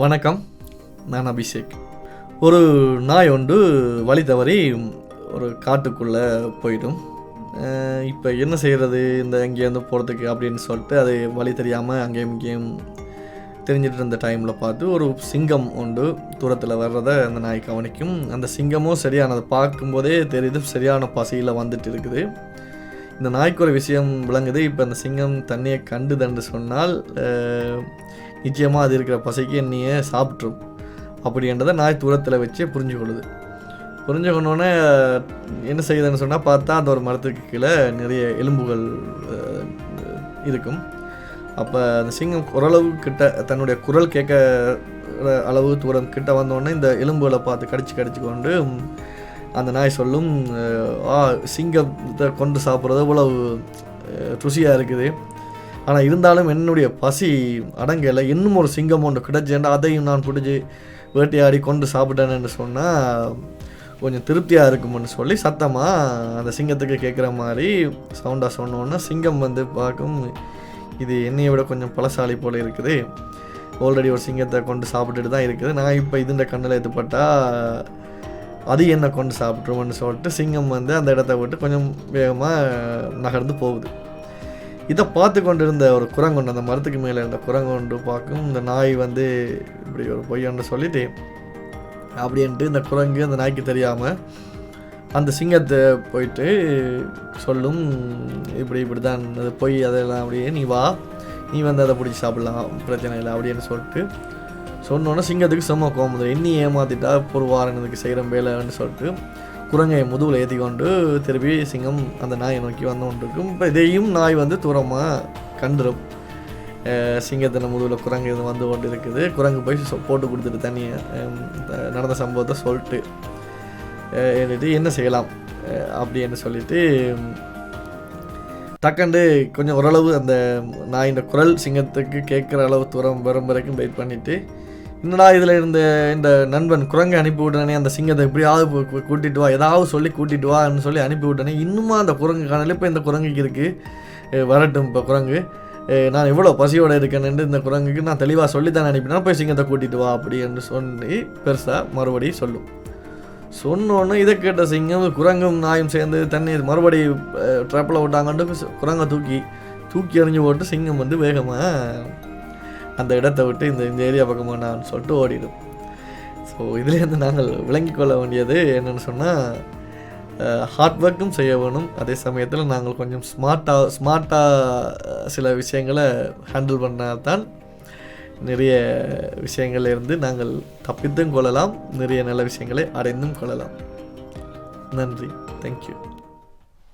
வணக்கம் நான் அபிஷேக். ஒரு நாய் ஒன்று வழி தவறி ஒரு காட்டுக்குள்ளே போயிடும். இப்போ என்ன செய்கிறது இந்த எங்கேருந்து போகிறதுக்கு அப்படின்னு சொல்லிட்டு அது வழி தெரியாமல் அங்கேயும் இங்கேயும் தெரிஞ்சிட்டு இருந்த டைமில் பார்த்து ஒரு சிங்கம் உண்டு தூரத்தில் வர்றதை அந்த நாய் கவனிக்கும். அந்த சிங்கமும் சரியானதை பார்க்கும்போதே தெரியுது சரியான பசியில் வந்துட்டு இருக்குது. இந்த நாய்க்கு ஒரு விஷயம் விளங்குது. இப்போ அந்த சிங்கம் தண்ணியை கண்டுதன்று சொன்னால் நிச்சயமாக அது இருக்கிற பசைக்கு என்னையே சாப்பிட்ரும். அப்படின்றத நாய் தூரத்தில் வச்சு புரிஞ்சு கொள்ளுது புரிஞ்சு கொண்டோடனே என்ன செய்யுதுன்னு சொன்னால் பார்த்தா அந்த ஒரு மரத்துக்கு கீழே நிறைய எலும்புகள் இருக்கும். அப்போ அந்த சிங்கம் ஓரளவு கிட்ட தன்னுடைய குரல் கேட்க அளவு தூரம் கிட்ட வந்தோடனே இந்த எலும்புகளை பார்த்து கடிச்சு கடிச்சு கொண்டு அந்த நாய் சொல்லும் ஆ சிங்கத்தை கொண்டு சாப்பிட்றது இவ்வளவு ருசியாக இருக்குது. ஆனால் இருந்தாலும் என்னுடைய பசி அடங்கலை. இன்னும் ஒரு சிங்கம் ஒன்று கிடைச்சேன்டா அதையும் நான் பிடிச்சி வேட்டையாடி கொண்டு சாப்பிட்டேன்னு சொன்னால் கொஞ்சம் திருப்தியாக இருக்கும்னு சொல்லி சத்தமாக அந்த சிங்கத்துக்கு கேட்குற மாதிரி சவுண்டாக சொன்னோன்னா சிங்கம் வந்து பார்க்கும் இது என்னையை விட கொஞ்சம் பழசாலி போல் இருக்குது. ஆல்ரெடி ஒரு சிங்கத்தை கொண்டு சாப்பிட்டுட்டு தான் இருக்குது. நான் இப்போ இதுன்ற கண்ணில் எத்துப்பட்டா அது என்ன கொண்டு சாப்பிட்ருவோம்னு சொல்லிட்டு சிங்கம் வந்து அந்த இடத்த விட்டு கொஞ்சம் வேகமாக நகர்ந்து போகுது. இதை பார்த்து கொண்டிருந்த ஒரு குரங்கொண்டு அந்த மரத்துக்கு மேலே இருந்த குரங்கொண்டு பார்க்கும் இந்த நாய் வந்து இப்படி ஒரு பொய்யன்று சொல்லிட்டு அப்படின்ட்டு இந்த குரங்கு அந்த நாய்க்கு தெரியாமல் அந்த சிங்கத்தை போயிட்டு சொல்லும் இப்படி இப்படி தான் அது பொய் அதெல்லாம் அப்படியே நீ வா நீ வந்து அதை பிடிச்சி சாப்பிடலாம் பிரச்சனை இல்லை அப்படின்னு சொல்லிட்டு சொன்னோன்னே சிங்கத்துக்கு செம்ம கோமது எண்ணி ஏமாத்திட்டா பொருவாரங்கிறதுக்கு செய்கிற வேலைன்னு சொல்லிட்டு குரங்கை முதுகில் ஏற்றி கொண்டு திருப்பி சிங்கம் அந்த நாயை நோக்கி வந்து கொண்டிருக்கும். இப்போ இதையும் நாய் வந்து தூரமாக கண்டுரும். சிங்கத்தின முதுகில் குரங்கு இது வந்து கொண்டு இருக்குது குரங்கு போய் போட்டு கொடுத்துட்டு தண்ணியை த- நடந்த சம்பவத்தை சொல்லிட்டு அஹ் என்னட்டு என்ன செய்யலாம் அப்படின்னு சொல்லிட்டு டக்கண்டு கொஞ்சம் ஓரளவு அந்த நாயின் குரல் சிங்கத்துக்கு கேட்குற அளவு தூரம் வரும் வரைக்கும் வெயிட் பண்ணிவிட்டு என்னடா இதில் இருந்த இந்த நண்பன் குரங்கை அனுப்பி விட்டனே அந்த சிங்கத்தை எப்படியாவது கூட்டிட்டு வா ஏதாவது சொல்லி கூட்டிட்டு வான்னு சொல்லி அனுப்பி விட்டனே. இன்னுமா அந்த குரங்கு காணல இப்போ இந்த குரங்குக்கு இருக்குது வரட்டும் இப்போ குரங்கு. நான் எவ்வளோ பசியோடு இருக்கேன்னு இந்த குரங்குக்கு நான் தெளிவாக சொல்லி தான் அனுப்பினா போய் சிங்கத்தை கூட்டிட்டு வா அப்படி என்று சொல்லி பெருசாக மறுபடியும் சொல்லும். சொன்னோன்னே இதை கேட்ட சிங்கம் குரங்கும் நாயும் சேர்ந்து தண்ணி மறுபடி ட்ராப்பில் விட்டாங்கன்ட்டு குரங்கை தூக்கி தூக்கி எறிஞ்சு போட்டு சிங்கம் வந்து வேகமாக அந்த இடத்த விட்டு இந்த இந்த ஏரியா பக்கம் வேண்டாம்னு சொல்லிட்டு ஓடிடும். ஸோ இதுலேருந்து நாங்கள் விளங்கி கொள்ள வேண்டியது என்னென்னு சொன்னால் ஹார்ட் ஒர்க்கும் செய்ய வேணும். அதே சமயத்தில் நாங்கள் கொஞ்சம் ஸ்மார்ட்டாக ஸ்மார்ட்டாக சில விஷயங்களை ஹேண்டில் பண்ணால் தான் நிறைய விஷயங்கள்ல இருந்து நாங்கள் தப்பித்தும் கொள்ளலாம். நிறைய நல்ல விஷயங்களை அடைந்தும் கொள்ளலாம். நன்றி. தேங்க்யூ